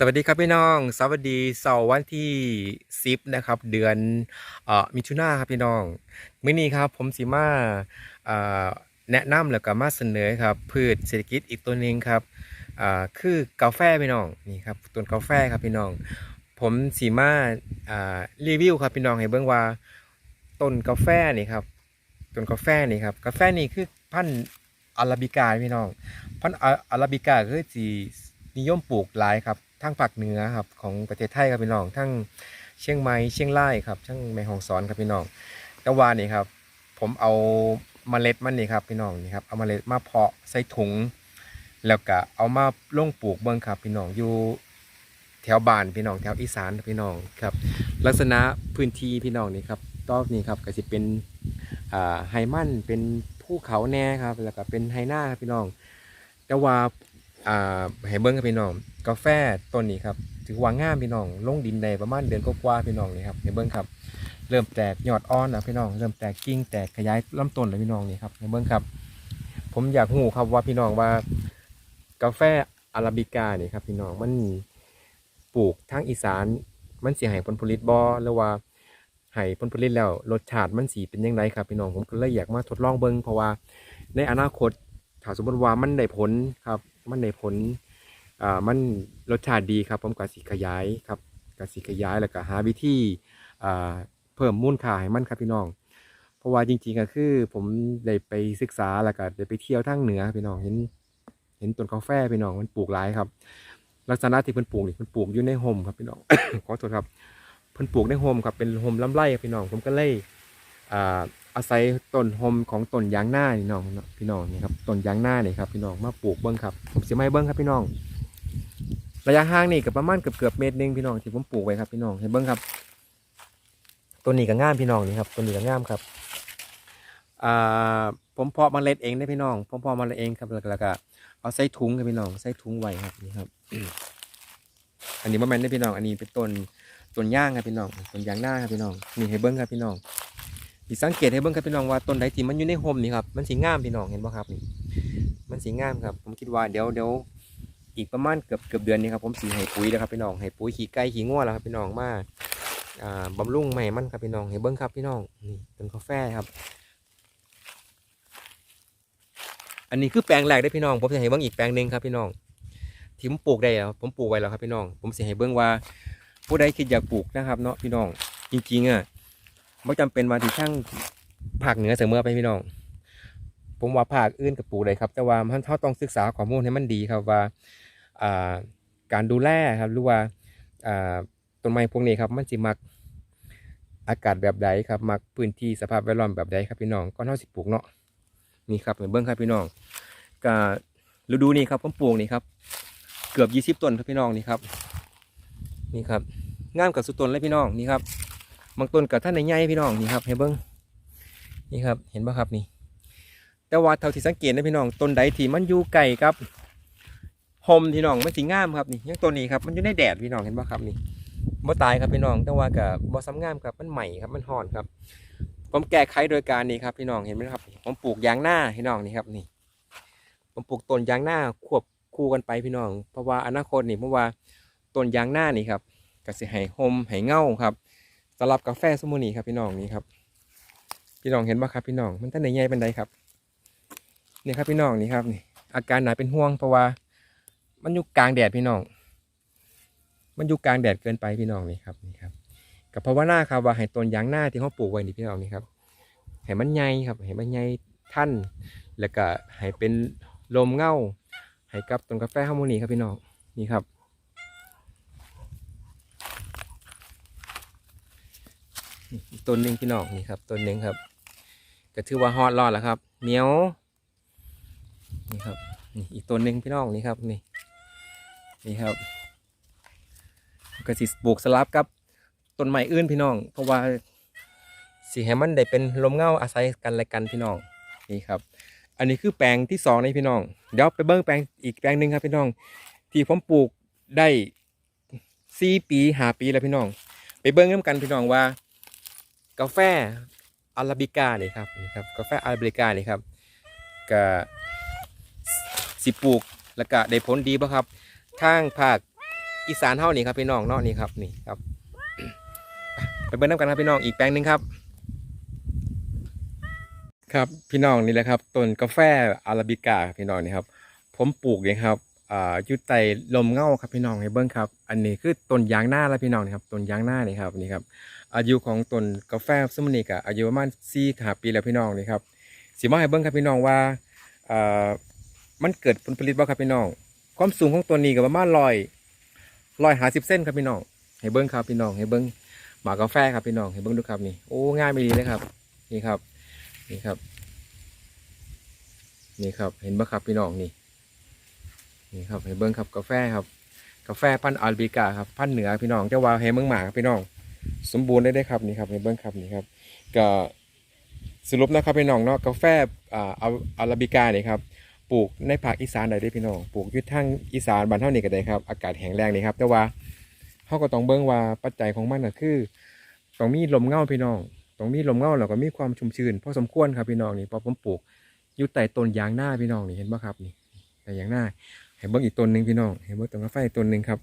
สวัสดีครับพี่น้อง สวัสดีเสาร์วันที่10นะครับ เดือนอมิถุนาครับพี่น้องมื้อนี้ครับผมสิมาเอ่อแนะนำแล้วก็มาเสนอครับพืชเศรษฐกิจอีกตัวหนึ่งครับคือกาแฟพี่น้องนี่ครับต้นกาแฟครับพี่น้อง ผมสิมาอ่ารีวิวครับพี่น้องให้เบิ่งว่าต้นกาแฟนี่ครับต้นกาแฟนี่ครับกาแฟนี่คือพันธุ์อาราบิกาพี่น้องพันธุ์อาราบิกาคือสินิยมปลูกหลายครับ ทั้งภาคเหนือครับของประเทศไทยครับพี่น้องทั้งเชียงใหม่เชียงรายครับทั้งแม่ฮ่องสอนครับพี่น้องแต่ว่านี่ครับ ผมเอาเมล็ดมันนี่ครับพี่น้องนี่ครับเอาเมล็ดมาเพาะใส่ถุง แล้วก็เอามาลงปลูกเบิ่งครับพี่น้องอยู่แถวบ้านพี่น้องแถวอีสานพี่น้องครับ ลักษณะพื้นที่พี่น้องนี่ครับตอบนี่ครับก็สิเป็นไฮมันเป็นภูเขาแน่ครับแล้วก็เป็นไฮหน้าครับพี่น้อง แต่ว่าอ่าให้เบิ้งครับพี่น้อง กาแฟต้นนี้ครับถือว่างามพี่น้องลงดินได้ประมาณเดือนกว่าพี่น้องนี่ครับให้เบิ้งครับ เริ่มแตกยอดอ่อนแล้วพี่น้อง เริ่มแตกกิ่งแตกขยายลำต้นแล้วพี่น้องนี่ครับให้เบิ้งครับ ผมอยากหูครับว่าพี่น้องว่า กาแฟอาราบิกานี่ครับพี่น้องมันปลูกทางอีสานมันเสิให้ผลผลิตบ่หรือว่าให้ผลผลิตแล้วรสชาติมันสีเป็นยังไงครับพี่น้องผมก็เลยอยากมาทดลองเบิ่งเพราะว่า ในอนาคตถ้าสมมติว่ามันได้ผลครับ มันได้ผล อ่ามันรสชาติดีครับผมก็สิขยายครับก็สิขยายแล้วก็หาวิธีอ่าเพิ่มมูลค่าให้มันครับพี่น้อง เพราะว่าจริงๆก็คือ ผมได้ไปศึกษาแล้วก็ได้ไปเที่ยวทางเหนือพี่น้องเห็น เห็นต้นกาแฟพี่น้องมันปลูกหลายครับ ลักษณะที่เพิ่นปลูกนี่เพิ่นปลูกอยู่ในโฮมครับพี่น้อง ขอโทษครับเพิ่นปลูกในโฮมครับเป็นโฮมลำไรครับพี่น้องผมก็เลยอ่าอาศัยต้นโฮมของต้นยางหน้านี่น้องพี่น้องนี่ครับต้นยางหน้านี่ครับพี่น้องมาปลูกเบิ้งครับผมเสิมาให้เบิ้งครับพี่น้อง ระยะห่างนี่ก็ประมาณเกือบเกือบเมตรหนึงพี่น้องที่ผมปลูกไว้ครับพี่น้องให้เบิ้งครับต้นนี้ก็ง่ามพี่น้องนี่ครับต้นนี้ก็ง่ามครับอ่าผมเพาะเมล็ดเองได้พี่น้องผมเพาะเมล็ดเองครับแล้วก็เอาใส่ถุงครับพี่น้องใส่ถุงไว้ครับนี่ครับ อันนี้บ่แมนได้พี่น้อง อันนี้เป็นต้นต้นย่างครับพี่น้องต้นยางหน้าครับพี่น้องนี่ให้เบิ้งครับพี่น้องสิสังเกตให้เบิ้งครับพี่น้องว่าต้นใดที่มันอยู่ในโฮมนี่ครับมันสีงามพี่น้องเห็นบ่ครับนี่มันสีงามครับ ผมคิดว่าเดี๋ยวเดี๋ยว อีกประมาณเกือบเกือบเดือนนี้ครับผมสีให้ปุ๋ยแล้วครับพี่น้องให้ปุ๋ยขี้ไก่ขี้งัวแล้วครับพี่น้องมาอ่าบำรุงใหม่มันครับพี่น้องให้เบิ้งครับพี่น้องนี่ต้นกาแฟครับ อันนี้คือแปลงแรกได้พี่น้องผมจะให้เบิ้งอีกแปลงหนึ่งครับพี่น้องที่ผมปลูกได้แล้วผมปลูกไว้แล้วครับพี่น้อง ผมสิให้เบิ่งว่า ผู้ใดคิดอยากปลูกนะครับเนาะพี่น้อง จริงๆอะไม่จำเป็นว่าที่ช่างภาคเหนือเสมอไปพี่น้องผมว่าภาคอื่นก็ปลูกได้ครับ แต่ว่ามันเขาต้องศึกษาข้อมูลให้มันดีครับว่า การดูแลครับหรือว่าต้นไม้พวกนี้ครับมันสิมักอากาศแบบใดครับมักพื้นที่สภาพแวดล้อมแบบใดครับพี่น้องก่อนเฮาสิปลูกเนาะนี่ครับให้เบิ่งครับพี่น้องก็ฤดูนี้ครับผมปลูกนี่ครับ เกือบยี่สิบต้นครับพี่น้องนี่ครับนี่ครับงามกับสุดต้นเลยพี่น้องนี่ครับบางต้นกับท่านในใหญ่พี่น้องนี่ครับเห็นเบิ้งนี่ครับเห็นป่ะครับนี่แต่ว่าเท่าที่สังเกตนะพี่น้องต้นใดที่มันอยู่ไกลครับ หมพี่น้องมันสีงามครับนี่ยังต้นนี้ครับมันอยู่ในแดดพี่น้องเห็นป่ะครับนี่บ่ตายครับพี่น้องแต่ว่ากับบ่ซ้ำงามครับมันใหม่ครับมันห่อนครับ ผมแก้ไขโดยการนี้ครับพี่น้องเห็นไหมครับ ผมปลูกยางหน้าพี่น้องนี่ครับนี่ ผมปลูกต้นยางหน้าควบคู่กันไปพี่น้อง เพราะว่าอนาคตนี่เพราะว่าต้นยางหน้านี่ครับก็สิให้หมให้เง่าครับสำหรับกาแฟสมุนีครับพี่น้องนี่ครับ พี่น้องเห็นปะครับพี่น้องมันตั้งในใหญ่เป็นไดครับนี่ครับพี่น้องนี่ครับนี่อาการหนาเป็นห่วงเพราะว่า มันอยู่กลางแดดพี่น้อง มันอยู่กลางแดดเกินไปพี่น้องนี่ครับนี่ครับกับภาวนาครับว่าให้ต้นยางหน้าที่เขาปลูกไว้นี่พี่น้องนี่ครับให้มันใหญ่ครับให้มันใหญ่ท่านแล้วก็ให้เป็นลมเงาให้กับต้นกาแฟฮาร์โมนีครับพี่น้องนี่ครับต้นหนึ่งพี่น้องนี่ครับต้นหนึ่งครับก็ถือว่าฮอตรอดแล้วครับเหนียวนี่ครับนี่อีกต้นหนึ่งพี่น้องนี่ครับนี่ นี่ครับก็สิปลูกสลับกับต้นไม้อื่นพี่น้อง เพราะว่าสีให้มันได้เป็นลมเงาอาศัยกันและกันพี่น้องนี่ครับ อันนี้คือแปลงที่สองในพี่น้อง เดี๋ยวไปเบิ้งแปลงอีกแปลงหนึ่งครับพี่น้อง ที่ผมปลูกได้สี่ปีห้าปีแล้วพี่น้อง ไปเบิ้งน้ำกันพี่น้องว่า กาแฟอาราบิกานี่ครับนี่ครับกาแฟอาราบิกานี่ครับก็สิปลูกแล้วก็ได้ผลดีป่ะครับ ทางภาคอีสานเฮานี่ครับพี่น้องเนาะนี่ครับนี่ครับไปเบิ่งน้ำกันครับพี่น้องอีกแปลงหนึ่งครับ ครับพี่น้องนี่แหละครับต้นกาแฟอาราบิก้าพี่น้องนี่ครับ ผมปลูกเนี่ยครับอ่าอยู่ใต้ลมเงาครับพี่น้องให้เบิ่งครับ อันนี้คือต้นยางหน้าแล้วพี่น้องนี่ครับต้นยางหน้านี่ครับนี่ครับอายุของต้นกาแฟซุมนิกะอายุประมาณสี่ขาปีแล้วพี่น้องนี่ครับสิมาให้เบิ่งครับพี่น้องว่าอ่ามันเกิดผลผลิตบ่ครับพี่น้อง ความสูงของต้นนี้ก็ประมาณร้อยร้อยหาสิบเซนครับพี่น้องให้เบิ้งครับพี่น้องให้เบิ้งหมากกาแฟครับพี่น้องให้เบิ้งดูครับนี่โอ้ง่ายไม่ดีเลยครับ นี่ครับ นี่ครับ นี่ครับ เห็นบ่ครับพี่น้องนี่ นี่ครับให้เบิ้งครับกาแฟครับ กาแฟพันธุ์อาราบิกาครับพันธุ์เหนือพี่น้องเจะว่าให้เมืองหมาครับพี่น้อง สมบูรณ์ได้ได้ครับนี่ครับให้เบิ้งครับนี่ครับก็สรุปนะครับพี่น้องเนาะกาแฟอ่าอาราบิก้านี่ยครับ ปลูกในภาคอีสานได้เด้อพี่น้องปลูกอยุทางอีสานบ้านเฮานี่ก็ได้ครับ อากาศแห้งแล้งนี่ครับ แต่ว่าเฮาก็ต้องเบิ่งว่าปัจจัยของมันก็คือต้องมีลมเงาพี่น้องต้องมีลมเงาแล้วก็มีความชุ่มชื้นพอสมควรครับพี่น้องนี่พอผมปลูกอยู่ใต้ต้นยางหน้าพี่น้องนี่เห็นบ่ครับนี่แต่ยางหน้าให้เบิ่งอีกต้นหนึ่งพี่น้องให้เบิ่งต้นกาแฟต้นหนึ่งครับ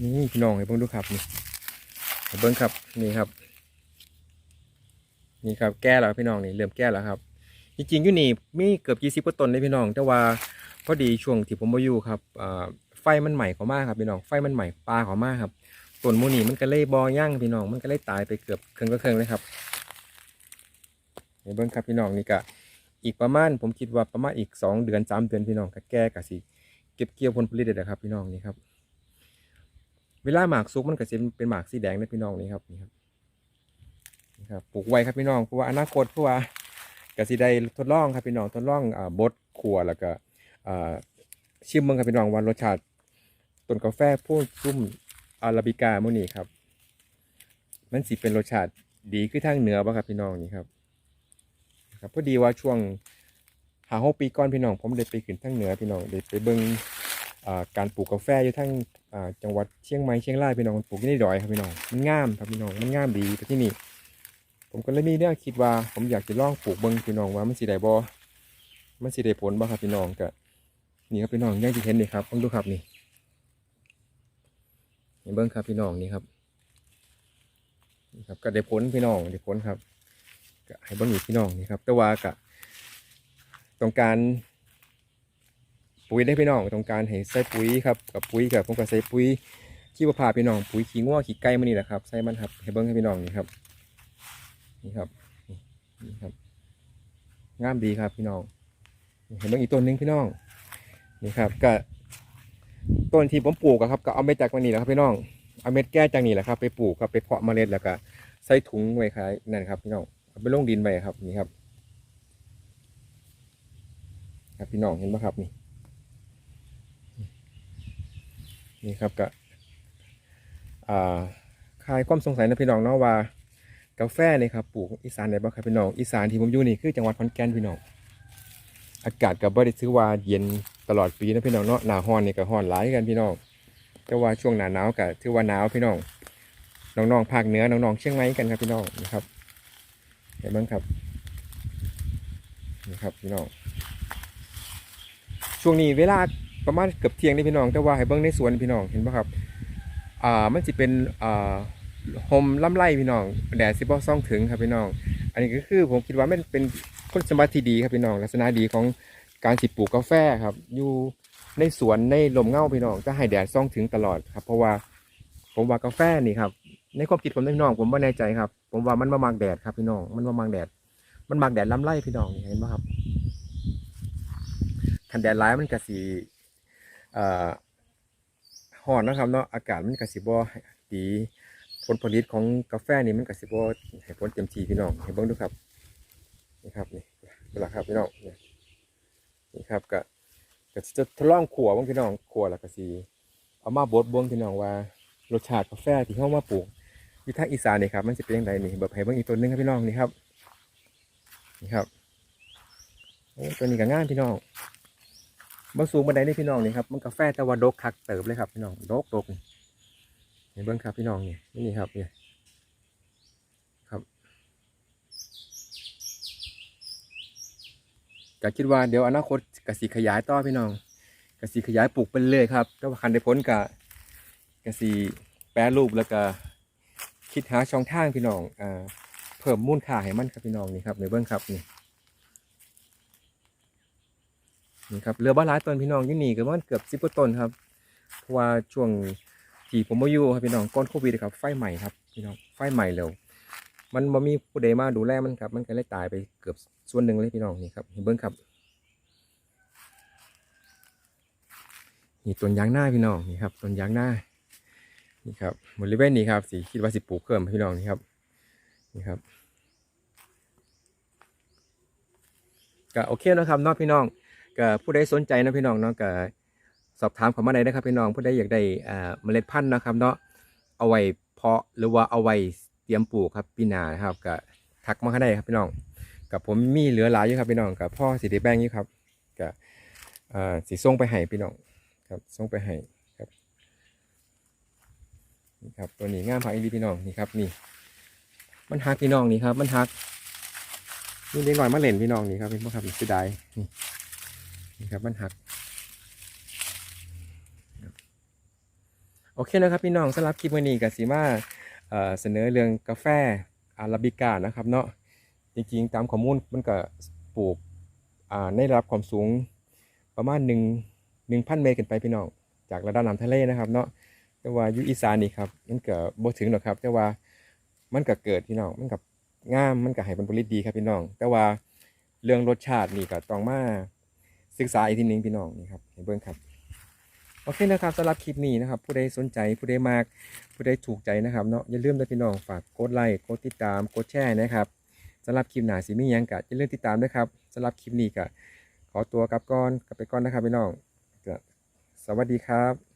นี่พี่น้องให้เบิ่งดูครับนี่ให้เบิ่งครับนี่ครับ นี่ครับแก้แล้วพี่น้องนี่เริ่มแก้แล้วครับ จริงๆอยู่นี่มีเกือบยี่สิบกว่าต้นเลยพี่น้อง แต่ว่าพอดีช่วงที่ผมมาอยู่ครับไฟมันใหม่เขามากครับพี่น้องไฟมันใหม่ปลาเขามากครับต้นมูนี่มันก็เลยบอย่างพี่น้องมันก็เลยตายไปเกือบเครึ่งก็เครึ่งเลยครับเห็นเบิ้งครับพี่น้องนี่ก็อีกประมาณผมคิดว่าประมาณอีกสองเดือนสามเดือนพี่น้องก็แก้กับสิเก็บเกี่ยวผลผลิตได้แล้วครับพี่น้องนี่ครับ เวลาหมากซุกมันก็จะเป็นหมากสีแดงนะพี่น้องนี่ครับนี่ครับ ครับปลูกไว้ครับพี่น้องเพราะว่าอนาคตเพราะว่ากสิได้ทดลองครับพี่น้องทดลองอ่าบดขัวแล้วก็อ่าชิมเมืองครับพี่น้องว่ารสชาติต้นกาแฟพวกซุ่มอาราบิกาโมนี่ครับ มันสิเป็นรสชาติดีคือทางเหนือป่ครับพี่น้องนี่ครับครับพอดีว่าช่วงหาหกปีก่อนพี่น้อง ผมได้ไปขึ้นทางเหนือพี่น้องได้ไปเบิ่งการปลูกกาแฟอยู่ทางจังหวัดเชียงใหม่เชียงรายพี่น้องปลูกที่ในดอยครับพี่น้องมันงามครับพี่น้องมันงามดีแต่ที่นี่ ผมก็เลยมีเรื่องคิดว่า ผมอยากจะลองปลูกเบิ้งพี่น้องว่ามันสิได้บ่มันสิได้ผลบ่ครับพี่น้องก็นี่ครับพี่น้องอย่างที่เห็นนี่ครับต้องดูครับนี่นี่เบิ้งครับพี่น้องนี่ครับนี่ครับก็ได้ผลพี่น้องได้ผลครับก็ให้เบิ้งอีกพี่น้องนี่ครับ แต่ว่าก็ต้องการปุ๋ยได้พี่น้องต้องการให้ใส่ปุ๋ยครับกับปุ๋ยกับผมก็ใส่ปุ๋ยขี้มะพร้าพี่น้องปุ๋ยขี้งัวขี้ไก่มานี่แหละครับใส่มันครับให้เบิ้งให้พี่น้องนี่ครับ นี่ครับนี่ครับงามดีครับพี่น้อง เห็นบ้างอีกต้นหนึงพี่น้อง นี่ครับก็ต้นที่ผมปลูกครับ ก็เอาเม็ดจากวันนี้แหละครับพี่น้อง เอาเม็ดแก้จากนี่แหละครับ ไปปลูกครับไปเพาะเมล็ดแล้วก็ใส่ถุงไว้ขายนั่นครับพี่น้องเอาไปลงดินไว้ครับนี่ครับ ครับพี่น้องเห็นไหมครับนี่ นี่ครับก็อ่าคลายความสงสัยนะพี่น้องเนาะว่า กาแฟนี่ครับปลูกอีสานได้บ่ครับพี่น้องอีสานที่ผมอยู่นี่คือจังหวัดขอนแก่นพี่น้องอากาศก็บ่ได้ถือว่าเย็นตลอดปีนะพี่น้องเนาะหน้าร้อนนี่ก็ร้อนหลายกันพี่น้องแต่ว่าช่วงหนาหนาวก็ถือว่าหนาวพี่น้องน้องๆภาคเหนือน้องๆเชียงใหม่กันครับพี่น้องนะครับเห็นบ้างครับนี่ครับพี่น้องช่วงนี้เวลาประมาณเกือบเที่ยงนี่พี่น้อง แต่ว่าให้เบิ่งในสวนพี่น้องเห็นป่ะครับอ่ามันสิเป็นอ่า โฮมล่ำไรพี่น้องแดดสิบซ่องถึงครับพี่น้อง อันนี้ก็คือผมคิดว่ามันเป็นคนสมบัติที่ดีครับพี่น้อง ลักษณะดีของการสิปลูกกาแฟครับ อยู่ในสวนในลมเงาพี่น้องจะให้แดดซ่องถึงตลอดครับ เพราะว่าผมว่ากาแฟนี่ครับในความคิดผมพี่น้อง ผมไม่แน่ใจครับ ผมว่ามันมามักแดดครับพี่น้อง มันมามักแดด มันมักแดดล่ำไรพี่น้องเห็นไหมครับทันแดดร้ายมันกะสีอ่อห่อนนะครับเนาะอากาศมันกะสีบ่ดี ผลผลิตของกาแฟนี่มันก็สิบ่ให้ผลเต็มที่พี่น้องให้เบิ่งดูครับนี่ครับนี่นี่ล่ะครับพี่น้องนี่ครับก็ก็จะทดลองขัวบิ่งพี่น้องขัวแล้วก็สิเอามาบดบิ่งพี่น้องว่ารสชาติกาแฟที่เฮามาปลูกอยู่ทางอีสานนี่ครับมันสิเป็นจังไดนี่แบบให้เบิ่งอีกตัวหนึงครับพี่น้องนี่ครับนี่ครับโอ้ตัวนี้ก็ง่ามพี่น้องบ่สูงบันไดนี่พี่น้องนี่ครับมันกาแฟต่ว่าดกคักเติบเลยครับพี่น้องดกดกนี่ นี่เบิ้งครับพี่น้องนี่นี่ครับเนี่ยครับกก็คิดว่าเดี๋ยวอนาคตกสิขยายต่อพี่น้องกสิขยายปลูกไปเรื่อยครับแต่ว่าคันได้ผลกะกสิแปรรูปแล้วก็คิดหาช่องทางพี่น้องอ่าเพิ่มมูลค่าให้มันครับพี่น้องนี่ครับในเบื้องครับนี่นี่ครับเรือบ้านหลายต้นพี่น้องยี่นี่ก็มันเกือบสิบกว่าต้นครับเพราะว่าช่วง ที่ผมมาอยู่ครับพี่น้องก่อนโควิดครับไฟใหม่ครับพี่น้องไฟใหม่เร็วมันบ่มีผู้ใดมาดูแลมันครับ มันก็เลยตายไปเกือบส่วนหนึ่งเลยพี่น้องนี่ครับเห็นเบิ้งครับนี่ต้นยางหน้าพี่น้องนี่ครับต้นยางหน้านี่ครับบริเวณนี้ครับสีคิดว่าสิปลูกเพิ่มพี่น้องนี่ครับนี่ครับก็โอเคนะครับน้องพี่น้องก็ผู้ใดสนใจนะพี่น้องเนาะก็ สอบถามเข้ามาได้นะครับพี่น้องผู้ใดอยากได้เมล็ดพันธุ์นะครับเนาะเอาไว้เพาะหรือว่าเอาไว้เตรียมปลูกครับปีหน้านะครับก็ทักมาเข้าได้ครับพี่น้องกับผมมีเหลือหลายอยู่ครับพี่น้องกับพ่อสิได้แบงอยู่ครับก็อ่าสิส่งไปให้พี่น้องครับส่งไปให้ครับนี่ครับตัวนี้งามพักอีพี่น้องนี่ครับนี่ มันหักพี่น้องนี่ครับ มันหักนี่เด็กหน่อยมาเล่นพี่น้องนี่ครับเป็นพวกครับสีดายนี่นี่ครับมันหักครับ โอเคนะครับพี่น้องสำหรับคลิปวันนี้กับสีมาเเสนอเรื่องกาแฟอาราบิก้านะครับเนาะจริงๆตามข้อมูลมันก็ปลูกในระดับความสูงประมาณหนึ่งหนึ่งพันเมตรขึ้นไปพี่น้องจากระดับน้ำทะเลนะครับเนาะแต่ว่ายู่อีสานนี่ครับมันก็บ่ถึงหรอกครับแต่ว่ามันก็เกิดพี่น้องมันกับงามมันก็ให้ผลผลิตดีครับพี่น้อง แต่ว่าเรื่องรสชาตินี่ก็ต้องมาศึกษาอีกทีหนึงพี่น้องนี่ครับให้เบิ่งครับ โอเคนะครับสำหรับคลิปนี้นะครับ ผู้ใดสนใจผู้ใดมาก ผู้ใดถูกใจนะครับเนาะอย่าลืมนะพี่น้องฝากกดไลค์กดติดตามกดแชร์นะครับสำหรับคลิปหนาสีมียังกะอย่าลืมติดตามด้วยครับสำหรับคลิปนี้ก็ขอตัวกลับก่อนกลับไปก่อนนะครับพี่น้องสวัสดีครับ